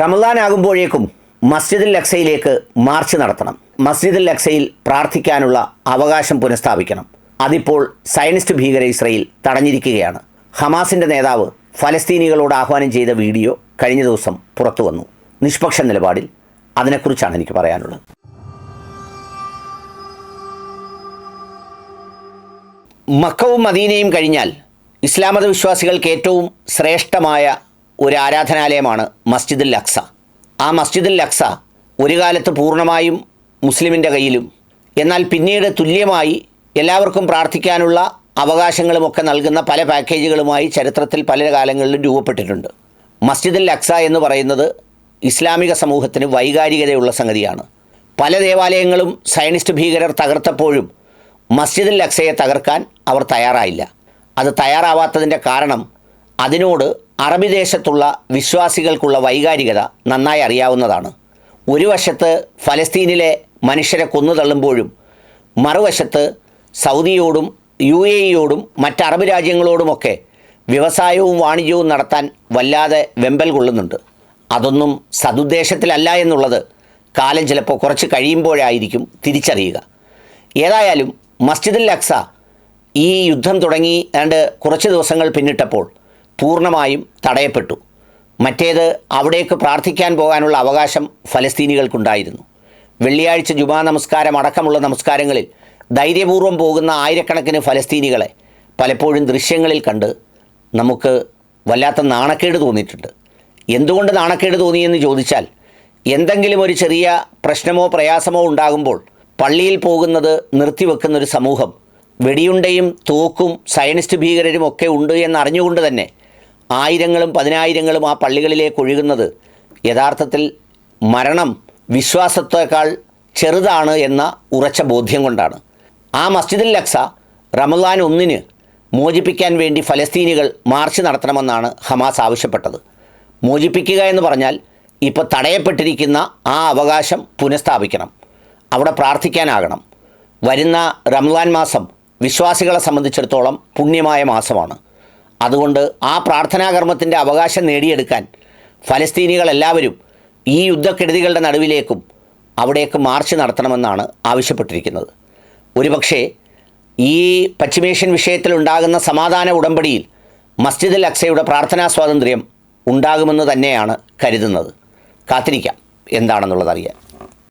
റമദാൻ ആകുമ്പോഴേക്കും മസ്ജിദുൽ അക്സയിലേക്ക് മാർച്ച് നടത്തണം. മസ്ജിദുൽ അക്സയിൽ പ്രാർത്ഥിക്കാനുള്ള അവകാശം പുനഃസ്ഥാപിക്കണം. അതിപ്പോൾ സയനിസ്റ്റ് ഭീകര ഇസ്രയേൽ തടഞ്ഞിരിക്കുകയാണ്. ഹമാസിന്റെ നേതാവ് ഫലസ്തീനികളോട് ആഹ്വാനം ചെയ്ത വീഡിയോ കഴിഞ്ഞ ദിവസം പുറത്തു വന്നു. നിഷ്പക്ഷ നിലപാടിൽ അതിനെക്കുറിച്ചാണ് എനിക്ക് പറയാനുള്ളത്. മക്കവും മദീനയും കഴിഞ്ഞാൽ ഇസ്ലാമത വിശ്വാസികൾക്ക് ഏറ്റവും ശ്രേഷ്ഠമായ ഒരു ആരാധനാലയമാണ് മസ്ജിദുൽ അക്സ. ആ മസ്ജിദുൽ അക്സ ഒരു കാലത്ത് പൂർണമായും മുസ്ലിമിന്റെ കയ്യിലും എന്നാൽ പിന്നീട് തുല്യമായി എല്ലാവർക്കും പ്രാർത്ഥിക്കാനുള്ള അവകാശങ്ങളുമൊക്കെ നൽകുന്ന പല പാക്കേജുകളുമായി ചരിത്രത്തിൽ പല കാലങ്ങളിലും രൂപപ്പെട്ടിട്ടുണ്ട്. മസ്ജിദുൽ അക്സ എന്ന് പറയുന്നത് ഇസ്ലാമിക സമൂഹത്തിന് വൈകാരികതയുള്ള സംഗതിയാണ്. പല ദേവാലയങ്ങളും സയനിസ്റ്റ് ഭീകരർ തകർത്തപ്പോഴും മസ്ജിദുൽ അക്സയെ തകർക്കാൻ അവർ തയ്യാറായില്ല. അത് തയ്യാറാവാത്തതിന്റെ കാരണം അതിനോട് അറബി ദേശത്തുള്ള വിശ്വാസികൾക്കുള്ള വൈകാരികത നന്നായി അറിയാവുന്നതാണ്. ഒരു വശത്ത് ഫലസ്തീനിലെ മനുഷ്യരെ കൊന്നു തള്ളുമ്പോഴും മറുവശത്ത് സൗദിയോടും യു എ ഇയോടും മറ്റ് അറബ് രാജ്യങ്ങളോടുമൊക്കെ വ്യവസായവും വാണിജ്യവും നടത്താൻ വല്ലാതെ വെമ്പൽ കൊള്ളുന്നുണ്ട്. അതൊന്നും സതുദ്ദേശത്തിലല്ല എന്നുള്ളത് കാലം ചിലപ്പോൾ കുറച്ച് കഴിയുമ്പോഴായിരിക്കും തിരിച്ചറിയുക. ഏതായാലും മസ്ജിദുൽ അക്സ ഈ യുദ്ധം തുടങ്ങി ഏതാണ്ട് കുറച്ച് ദിവസങ്ങൾ പിന്നിട്ടപ്പോൾ പൂർണമായും തടയപ്പെട്ടു. മറ്റേത് അവിടേക്ക് പ്രാർത്ഥിക്കാൻ പോകാനുള്ള അവകാശം ഫലസ്തീനികൾക്കുണ്ടായിരുന്നു. വെള്ളിയാഴ്ച ജുമാ നമസ്കാരം അടക്കമുള്ള നമസ്കാരങ്ങളിൽ ധൈര്യപൂർവം പോകുന്ന ആയിരക്കണക്കിന് ഫലസ്തീനികളെ പലപ്പോഴും ദൃശ്യങ്ങളിൽ കണ്ട് നമുക്ക് വല്ലാത്ത നാണക്കേട് തോന്നിയിട്ടുണ്ട്. എന്തുകൊണ്ട് നാണക്കേട് തോന്നിയെന്ന് ചോദിച്ചാൽ എന്തെങ്കിലും ഒരു ചെറിയ പ്രശ്നമോ പ്രയാസമോ ഉണ്ടാകുമ്പോൾ പള്ളിയിൽ പോകുന്നത് നിർത്തിവെക്കുന്നൊരു സമൂഹം വെടിയുണ്ടയും തോക്കും സയനിസ്റ്റ് ഭീകരരും ഒക്കെ ഉണ്ട് എന്നറിഞ്ഞുകൊണ്ട് തന്നെ ആയിരങ്ങളും പതിനായിരങ്ങളും ആ പള്ളികളിലേക്ക് ഒഴുകുന്നത് യഥാർത്ഥത്തിൽ മരണം വിശ്വാസത്തേക്കാൾ ചെറുതാണ് എന്ന ഉറച്ച ബോധ്യം കൊണ്ടാണ്. ആ മസ്ജിദുൽ ലക്സ റമദാൻ ഒന്നിന് മോചിപ്പിക്കാൻ വേണ്ടി ഫലസ്തീനികൾ മാർച്ച് നടത്തണമെന്നാണ് ഹമാസ് ആവശ്യപ്പെട്ടത്. മോചിപ്പിക്കുക എന്ന് പറഞ്ഞാൽ ഇപ്പോൾ തടയപ്പെട്ടിരിക്കുന്ന ആ അവകാശം പുനഃസ്ഥാപിക്കണം. അവിടെ പ്രാർത്ഥിക്കാനാകണം. വരുന്ന റംസാൻ മാസം വിശ്വാസികളെ സംബന്ധിച്ചിടത്തോളം പുണ്യമായ മാസമാണ്. അതുകൊണ്ട് ആ പ്രാർത്ഥനാകർമ്മത്തിന്റെ അവകാശം നേടിയെടുക്കാൻ ഫലസ്തീനികളെല്ലാവരും ഈ യുദ്ധക്കെടുതികളുടെ നടുവിലേക്കും അവിടേക്ക് മാർച്ച് നടത്തണമെന്നാണ് ആവശ്യപ്പെട്ടിരിക്കുന്നത്. ഒരുപക്ഷേ ഈ പശ്ചിമേഷ്യൻ വിഷയത്തിലുണ്ടാകുന്ന സമാധാന ഉടമ്പടിയിൽ മസ്ജിദുൽ അക്സയുടെ പ്രാർത്ഥനാ സ്വാതന്ത്ര്യം ഉണ്ടാകുമെന്ന് തന്നെയാണ് കരുതുന്നത്. കാത്തിരിക്കാം. എന്താണെന്നുള്ളത് അറിയാൻ